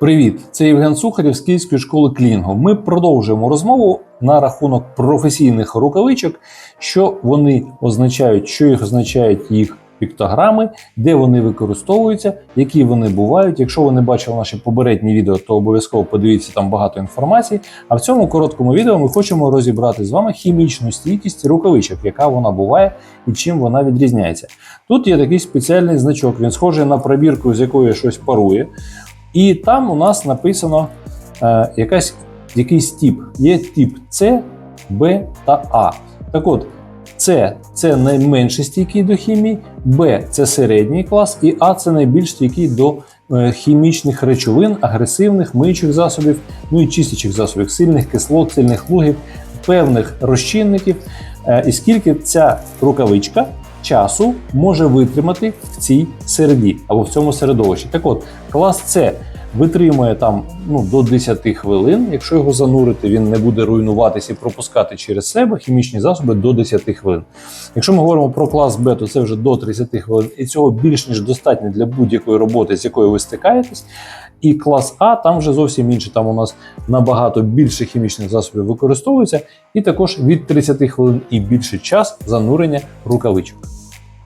Привіт, це Євген Сухарєв з Київської школи Клінгу. Ми продовжуємо розмову на рахунок професійних рукавичок, що вони означають, що їх означають їх піктограми, де вони використовуються, які вони бувають. Якщо ви не бачили наші попередні відео, то обов'язково подивіться там багато інформації. А в цьому короткому відео ми хочемо розібрати з вами хімічну стійкість рукавичок, яка вона буває і чим вона відрізняється. Тут є такий спеціальний значок, він схожий на пробірку, з якої щось парує. І там у нас написано е, якась, якийсь тип. Є тип С, Б та А. Так от, С це найменше стійкий до хімії, Б це середній клас, і А це найбільш стійкий до е, хімічних речовин, агресивних, миючих засобів, ну і чистячих засобів, сильних кислот, сильних лугів, певних розчинників. Е, і скільки ця рукавичка часу може витримати в цій середі або в цьому середовищі. Так от, клас С витримує там ну, до 10 хвилин. Якщо його занурити, він не буде руйнуватися і пропускати через себе хімічні засоби до 10 хвилин. Якщо ми говоримо про клас Б, то це вже до 30 хвилин, і цього більш ніж достатньо для будь-якої роботи, з якою ви стикаєтесь. І клас А там вже зовсім інше. Там у нас набагато більше хімічних засобів використовується, і також від 30 хвилин і більше час занурення рукавичок.